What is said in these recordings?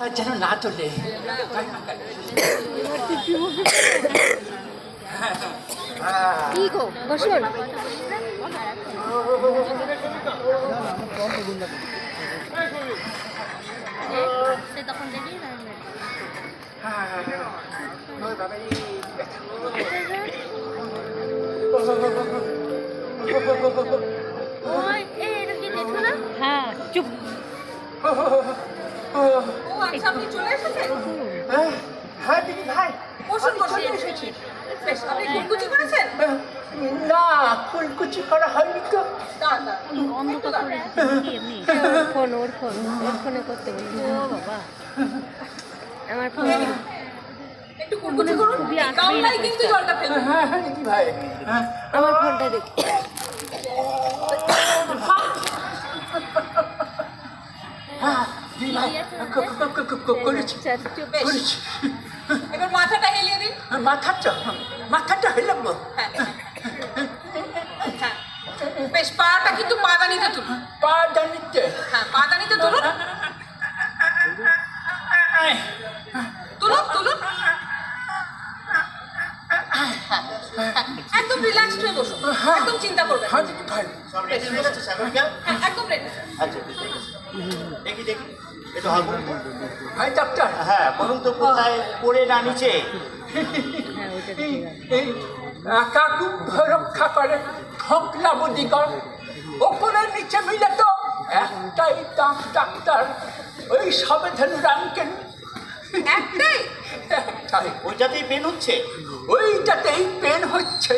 আর যেন না তোলে। কি গো? বসুন। হ্যাঁ চুপ। ও আচ্ছা আপনি চলে এসেছেন? হ্যাঁ দিদি ভাই। বসুন আমি এসেছি। বেশ আপনি কুলকুচি করেছেন? না ফুলকুচি করা হয়নি তো। দাঁড়ান দাঁড়ান অন্ধকার করে এমনি। ফোন ওর ফোন ওর ফোনে করতে বলি। ও বাবা। আমার ফোন একটু কুলকুচি করুন। খুবই আসবেই কিন্তু জলটা ফেলবেন হ্যাঁ হ্যাঁ ভাই। হ্যাঁ। আমার ফোনটা দেখ। হ্যাঁ। করেছি আচ্ছা করেছি। এবার মাথাটা হেলিয়ে দিন। মাথাটা মাথাটা হইলাম হ্যাঁ হ্যাঁ। বেশ পাটা কিন্তু পাদানিতে তুলুন। পা জানিতে হ্যাঁ পাদানিতে তুলুন। তুলুন তুলুন। একদম রিল্যাক্সড হয়ে বসুন। একদম চিন্তা করবেন হ্যাঁ ভাই। হয়ে হ্যাঁ একদম রেডি আচ্ছা দেখি দেখি। ভাই ডাক্তার হ্যাঁ বলুন তো কোথায় পড়ে না নিচে? হ্যাঁ এই রক্ষা করে ঠকলা বুদ্ধিকর ওপরে নিচে মিলে তো একটাই দাঁত ডাক্তার ওই সবে রামকেন একটাই? একটাই। ওইটাতেই পেন হচ্ছে? ওইটাতেই পেন হচ্ছে।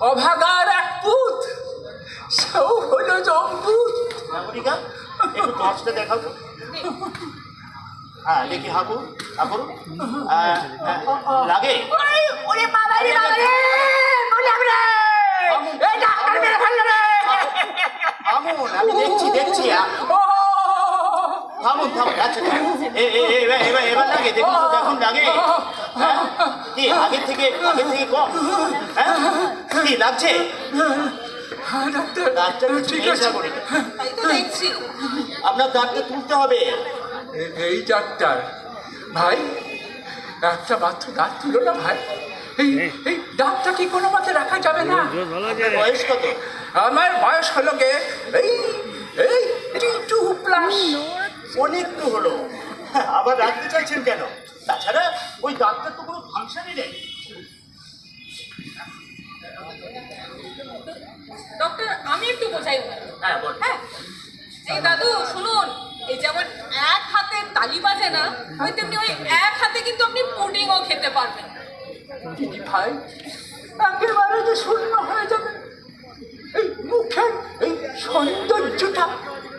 অভাগার এক পুত সেও হলো জম্বুত একটু দেখাও তো। হ্যাঁ দেখি হাগুন হাগুন লাগে? ওরে বাবা রে বাবা রে বললাম রে এই ডাক্তার মেরে ফেলল রে। থামুন আমি দেখছি দেখছি থামুন থামুন আচ্ছা এবার এবার এবার লাগে দেখুন তো দেখুন লাগে। হ্যাঁ? কি আগের থেকে আগের থেকে কম? হ্যাঁ? কি লাগছে? হ্যাঁ ডাক্তার। ডাক্তার কিছু ঠিক নেই আছে। তো দেখছি। আপনার দাঁতটা তুলতে হবে। এই ডাক্তার। ভাই একটা মাত্র দাঁত তুলো না ভাই? এই এই দাঁতটা কি কোনো মতে রাখা যাবে না? বয়স কত? আমার বয়স হলো গে এই এই টু প্লাস। অনেক হলো। হ্যাঁ, আবার রাখতে চাইছেন কেন? তাছাড়া ওই দাঁতটার তো কোনো ফাংশনই নেই। ডক্টর আমি একটু বোঝাই। হ্যাঁ হ্যাঁ? এই দাদু শুনুন এই যেমন এক হাতে তালি বাজে না ওই তেমনি ওই এক হাতে কিন্তু আপনি পুডিংও খেতে পারবেন। দিদি ভাই? একেবারে যে শূন্য হয়ে যাবে। এই মুখের এই সৌন্দর্যটা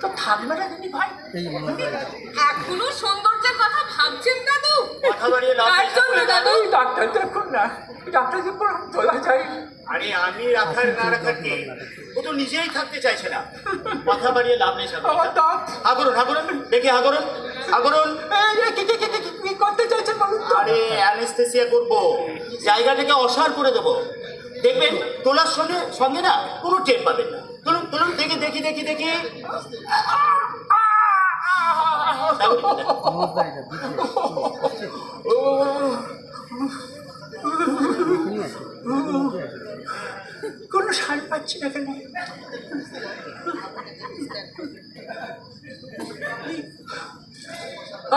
তো থাকবে না দিদি ভাই। এখনও সৌন্দর্যের কথা ভাবছেন দাদু? কথা বাড়িয়ে লাভ নেই, জন্য দাদু? ডাক্তার দেখুন না ডাক্তার যে পুরো তোলা যায়। আরে আমি রাখার না রাখার কে ও তো নিজেই থাকতে চাইছে না। কথা বাড়িয়ে লাভ নেই দাঁত। হাগরুন হাগরুন দেখি হাগরুন হাগরুন এই কি- করতে চাইছেন বলুন তো? আরে অ্যানেস্থেসিয়া করব জায়গাটাকে অসার করে দেবো। দেখবেন তোলার সঙ্গে সঙ্গে না কোনো টের পাবেন না। তুলুন তুলুন দেখি দেখি দেখি দেখি। কোনো সার পাচ্ছি না কেন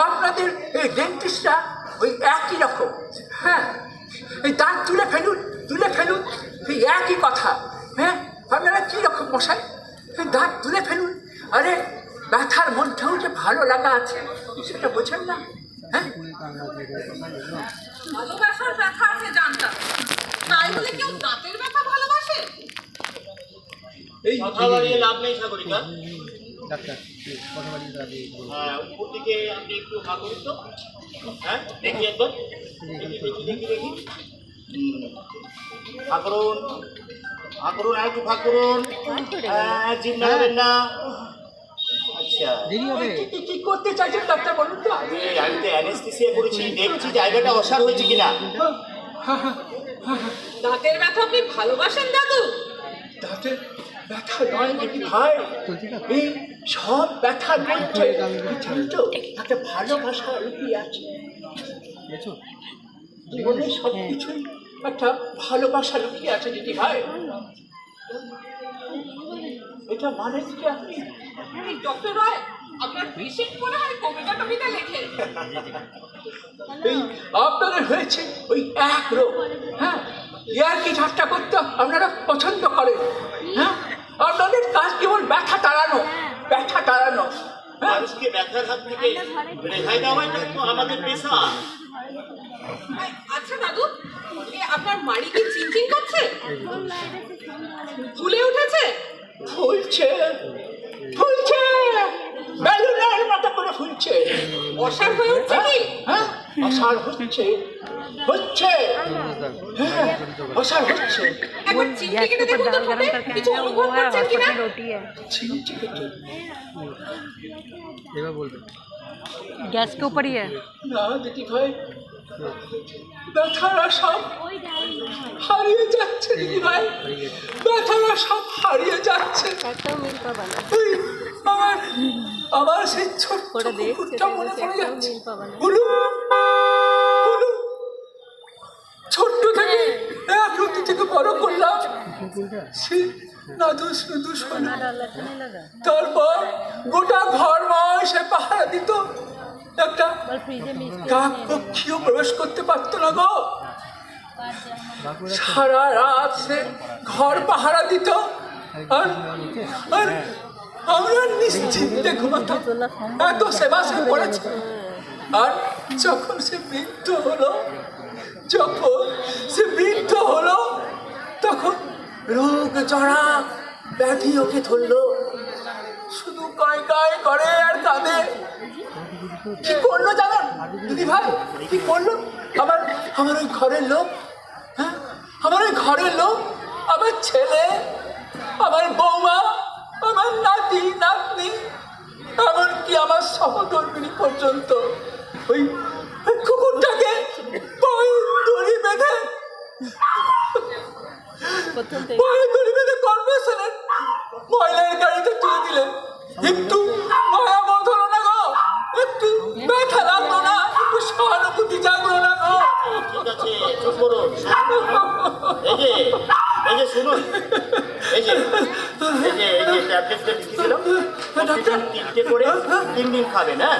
আপনাদের এই ডেন্টিস্টরা ওই একই রকম হ্যাঁ? এই দাঁত তুলে ফেলুন তুলে ফেলুন, এই একই কথা হ্যাঁ আপনারা কী রকম মশাই এই দাঁত তুলে ফেলুন আরে ব্যথার মধ্যেও লাগা আছে? সেটা বোঝেন না। হ্যাঁ? ভালোবাসার ব্যথা আছে জানতাম। তাই বলে কেউ দাঁতের ব্যথা ভালোবাসে? এই কথা বাড়িয়ে লাভ নেই সাগরিকা। ডাক্তার কথা। হ্যাঁ উপর দিকে আপনি একটু হা করুন তো। হ্যাঁ দেখি একবার। দেখি দেখি দেখি দেখি। হা করুন হা করুন আর একটু ভাগ করুন হ্যাঁ জিম না দেরি হবে। কি- কি- কি করতে চাইছেন ডাক্তার বলুন তো? আমি আমি তো অ্যানেস্থেসিয়া করেছি দেখছি জায়গাটা অসার হয়েছে কিনা। দাঁতের ব্যথা আপনি ভালোবাসেন দাদু? দাঁতে ব্যথা নয় দিদি ভাই? এই সব ব্যথা বলছে জানো তো একটা ভালোবাসা লুকিয়ে আছে। জীবনে সব কিছুই একটা ভালোবাসা লুকিয়ে আছে দিদি ভাই। এটা মানে কি আপনি? ডক্টর রয় আপনার পেশেন্ট মনে হয় কবিতা টবিতা লেখে। এই আপনাদের হয়েছে ওই এক রোগ। হ্যাঁ ইয়ার কি ঠাট্টা করতে আপনারা পছন্দ করেন? হ্যাঁ আপনাদের কাজ কেবল ব্যথা তাড়ানো ব্যথা তাড়ানো। হ্যাঁ। মানুষকে ব্যথার হাত থেকে রেহাই দেওয়াই তো আমাদের পেশা। আচ্ছা দাদু আপনার মাড়ি কি চিনচিন করছে? ফুলে উঠেছে? ফুলছে ফুলছে বেলুনের মতো করে ফুলছে অসার হয়ে উঠছে কি হ্যাঁ অসার হচ্ছে হচ্ছে হ্যাঁ অসার হচ্ছে একবার চিমটি गैस কেটে के ऊपर দেখুন তো दाल ঠোঁটে गरम करके কিছু है वो অনুভব है করছেন কিনা हॉस्पिटल रोटी है ছিমছি কেটে এবার বলবে गैस के ऊपर ही है না দিদি ভাই ব্যথারা সব দিদিভাই সব হারিয়ে যাচ্ছে। আমার সেই ছোট্ট থেকে এক রুটি থেকে বড় করলাম। সে নাদু তারপর গোটা ঘর ময় সে পাহারা দিত। একটা কাক পক্ষীও প্রবেশ করতে পারতো না গো। সারা রাত সে ঘর পাহারা দিত। আর আর আমরা নিশ্চিন্তে ঘুমাতাম। এত সেবা সে করেছে। আর যখন সে বৃদ্ধ হলো, যখন সে বৃদ্ধ হলো, তখন রোগ জড়া ব্যাধি ওকে ধরলো। শুধু কায় কায় করে আর কাঁদে। কি করল জানেন? দিদি ভাই, কি করল? আমার আমার ওই ঘরের লোক হ্যাঁ? আমার ঘরের লোক, আমার ছেলে, আমার বৌমা, আমার নাতি, নাতনি, এমনকি আমার সহধর্মিনী পর্যন্ত। ওই কুকুরটাকে দড়ি বেঁধে পায়ে দড়ি বেঁধে কর্পোরেশনের ময়লার গাড়িতে তুলে দিলেন। একটু মায়া বোধ হলো না গো, একটু ব্যথা লাগল না সহানুভূতি জাগলো চুপ করুন এই শুনুন এই যে এই যে দিন খাবেন হ্যাঁ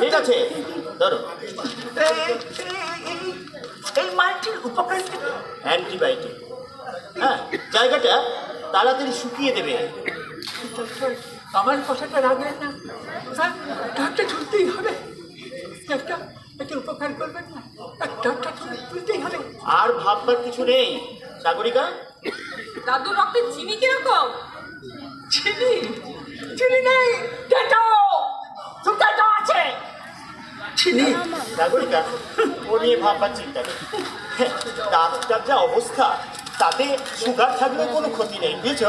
ঠিক আছে ধরো এই- মাটির উপকারিতা অ্যান্টিবায়োটিক হ্যাঁ জায়গাটা তাড়াতাড়ি শুকিয়ে দেবে আমার কথাটা রাখবেন না। হ্যাঁ ডাক্তার তুলতেই হবে। একটা একটা উপকার করবেন না? ডাক্তার তুলতেই হবে। আর ভাববার কিছু নেই। সাগরিকা? দাদু রক্তে চিনি কীরকম? চিনি? চিনি নেই। ডেটো! আছে। চিনি। সাগরিকা ও নিয়ে ভাববার চিন্তা নেই। ডাক্তার যা অবস্থা তাতে সুগার থাকলে কোনো ক্ষতি নেই বুঝেছ?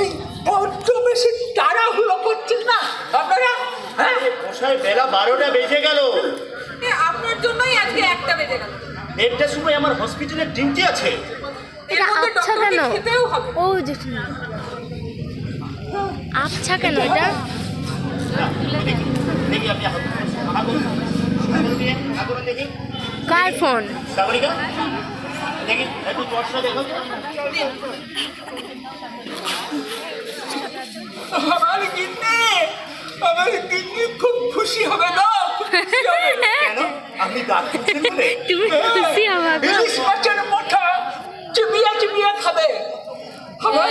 এই বড্ড বেশি তাড়াহুড়ো করছেন না? আপনারা হ্যাঁ মশাই বেলা বারোটা বেজে গেল। এ আপনার জন্যই আজকে একটা বেজে গেল। দেড়টার সময় আমার হসপিটালের ডিউটি আছে। এটা আচ্ছা কেন? ও আচ্ছা কেন এটা? কার। ফোন? আমার আমার গিন্নি খুব খুশি হবে না। কেন? তুমি খুশি ইলিশ মাছের চিবিয়ে চিবিয়ে খাবে।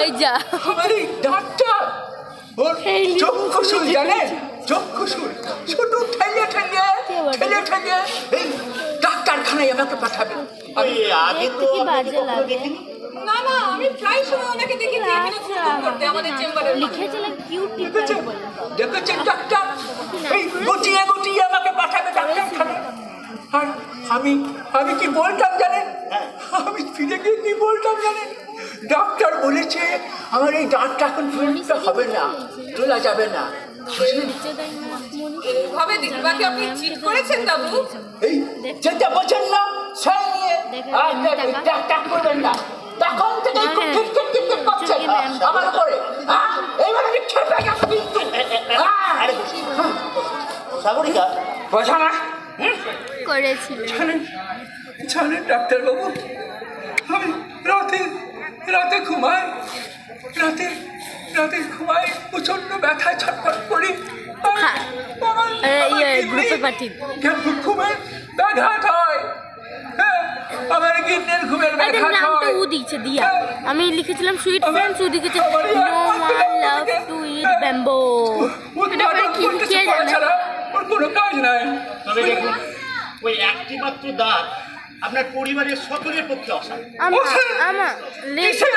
এই যা। আমার এই ওর চক্ষুশুল জানেন? চক্ষুশুল। শুধু ঠেলে ঠেলে? ঠেলে ঠেলে এই ডাক্তারখানায় আমাকে পাঠাবে। আগে তো না না আমি প্রায় সময় ওনাকে দেখেছি এখানে ঘুরঘুর করতে আমাদের চেম্বারে। লিখেছিলেন কিউট দেখেছেন? দেখেছেন ডাক্তার এই গুটিয়ে গুটিয়ে আমাকে পাঠাবে আর আমি আমি কি বলতাম জানেন? আমি ফিরে গিয়ে কি বলতাম জানেন? ডাক্তার বলেছে আমার এই দাঁতটা এখন ফিরতে হবে না তোলা যাবে না? এইভাবে দিদিমাকে আপনি চিট করেছেন দাদু? এই যেটা বোঝেন না সেই নিয়ে আর করবেন না। তখন থেকে আমার উপরে। হ্যাঁ? এইবার আমি খেপে গেছি। কিন্তু হ্যাঁ। সাগরিকা। বোঝো ডাক্তারবাবু। আমি রাতে রাতে রাতে রাতে ঘুমাই। প্রচণ্ড ব্যথায় ছটফট করি। গ্যাস ঘুমায় ব্যাঘাত হয়। আমার কিডনির ঘুমের ব্যথা নামটা ও দিয়েছে দিয়া। আমি লিখেছিলাম সুইট ফ্রেন্ডস ও লিখেছে no one love to eat bamboo এটা কি কে জানে? ওর কোনো কাজ নাই। তবে দেখুন ওই একটি মাত্র দাঁত আপনার পরিবারের সকলের পক্ষে অসাধ্য আমা আমা কিসের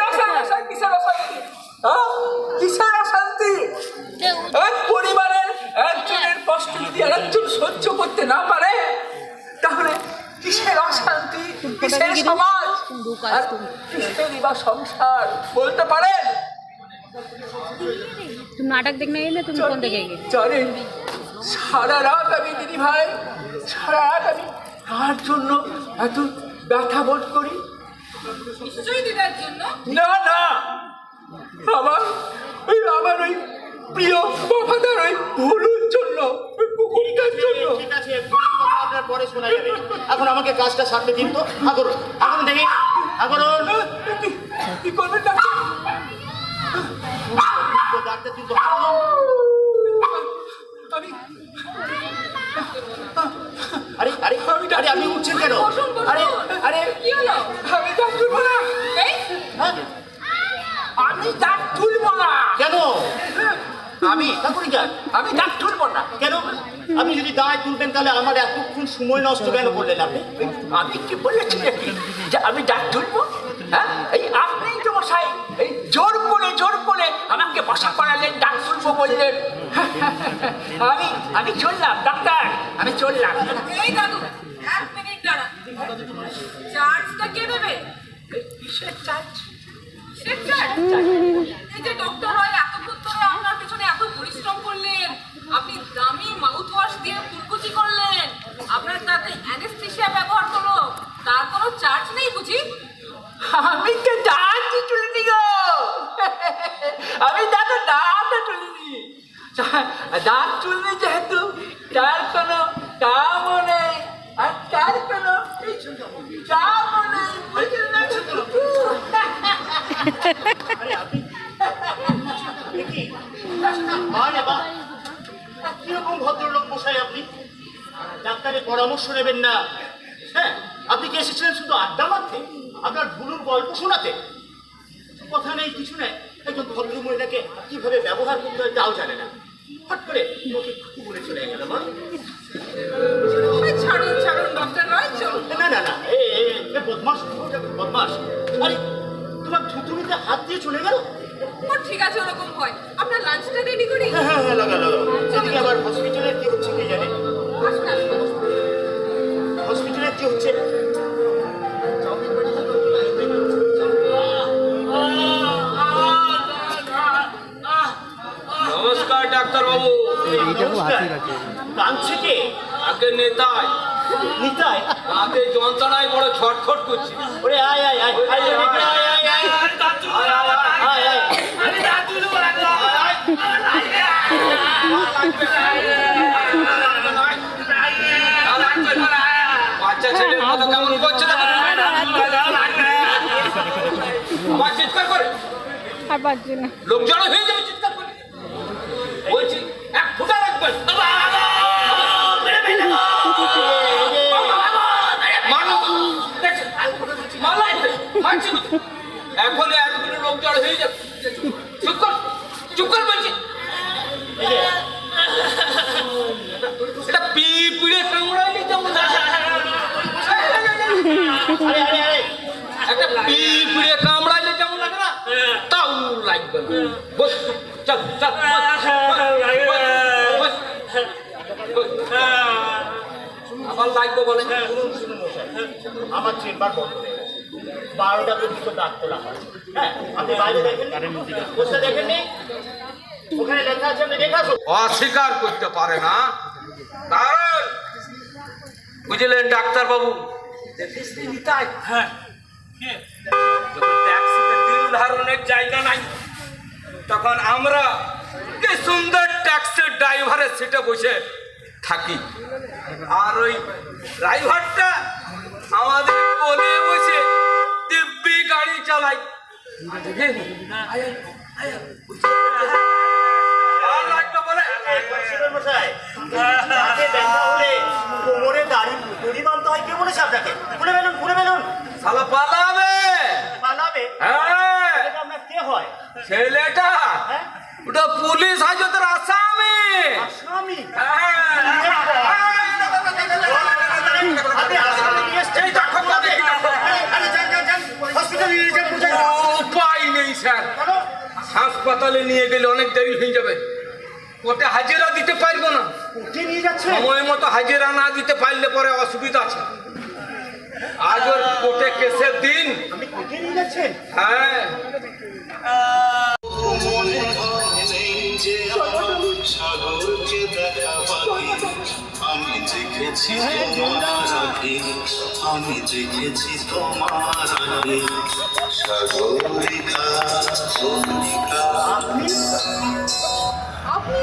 সংসার বলতে পারেন? তুমি নাটক দেখনে গেলে তুমি কোন দেখে গেলে চলে সারা রাত আমি দিদি ভাই সারা রাত আমি কার জন্য এত ব্যথা বোধ করি? নিশ্চয়ই জন্য। না না। আমার ওই আমার ওই প্রিয় বাবাদার ওই ভুলুর জন্য পুকুরটার জন্য। ঠিক আছে পরে শোনা যাবে। এখন আমাকে কাজটা সারতে দিন তো। আগরুন এখন দেখি। আগরুন কি- করবেন ডাক্তার কিন্তু আমি আরে আরে আরে আপনি উঠছেন কেন। আরে আরে। কি হলো আমি দাঁত তুলবো না? আমি দাঁত তুলবো না কেন? আমি সাগরিকা আমি দাঁত তুলবো না। কেন? আপনি যদি দায় তুলবেন তাহলে আমার এতক্ষণ সময় নষ্ট কেন করলেন আপনি? আমি কি বলেছি নাকি? যে আমি দাঁত তুলবো? হ্যাঁ? এই আপনি তো মশাই এই জোর করে জোর করে আমাকে বসা করালেন দাঁত তুলবো বললেন আমি আমি চললাম ডাক্তার আমি চললাম। এই দাদু এক মিনিট দাঁড়া চার্জটা কে দেবে? কিসের চার্জ সে চার্জ এই যে আরে বাহ কীরকম ভদ্রলোক মশাই আপনি? ডাক্তারের পরামর্শ নেবেন না। হ্যাঁ আপনি কি এসেছিলেন শুধু আড্ডা মারতে? আপনার ভুলুর গল্প শোনাতে? কথা নেই কিছু নেই। একজন ভদ্র মহিলাকে কীভাবে ব্যবহার করতে হয় তাও জানে না। হট করে ওকে খুব বলে চলে গেল মা। ছাড়ুন ছাড়ুন ডক্টর রয় না না না এ বদমাস বদমাস আরে তোমার থুতুনিতে হাত দিয়ে চলে গেল? ও ঠিক আছে ওরকম হয়। হাতে যন্ত্রণায় বড় ছটফট করছি ওরে আয় আয় আয় আয় আয় আয় বাচ্চা ছেলের মতো করে আর হয়ে যাবে চিৎকার করে বলছি এক ফুটা রাখবেন মারছি তো। এখন এতগুলো লোক জড়ো হয়ে যাবে। চুপ কর চুপ কর বলছি। এটা পিঁপড়ে কামড়াইলে যেমন একটা পিঁপড়ে কামড়াইলে যেমন লাগে না, তাও লাগবে না। বস, চল চল। আবার লাগবে বলে। আমার চেম্বার বন্ধ। বারোটা পর্যন্ত ডাক তোলা হয়। হ্যাঁ আপনি বাইরে দেখেন বসে দেখেন নি ওখানে লেখা আছে আপনি দেখে অস্বীকার করতে পারে না। কারণ বুঝলেন ডাক্তারবাবু? হ্যাঁ। যখন ট্যাক্সিতে তিল ধারণের জায়গা নাই তখন আমরা যে সুন্দর ট্যাক্সির ড্রাইভারের সিটে বসে থাকি। আর ওই ড্রাইভারটা আমাদের কোলে বসে গাড়ি চালাই। হয় হ্যাঁ হয়। ছেলেটা? হ্যাঁ। ওটা পুলিশ হাজতের আসামি। আসামি হ্যাঁ। আপনি হাসপাতালে নিয়ে এসছেন? এই দেখো, কোথাতে? দেখো। আরে, আরে, যান, যান, যান। হসপিটালে নিয়ে যান, কোথায়? উপায় নেই স্যার। হাসপাতালে নিয়ে গেলে অনেক দেরি হয়ে যাবে। কোর্টে হাজিরা দিতে পারব না? সময় মতো হাজিরা না দিতে পারলে পরে অসুবিধা আছে। আজ ওর কোর্টে কেসের দিন? হ্যাঁ। মনে আমি দেখেছি তোমার আমি দেখেছি তোমার আপনি আপনি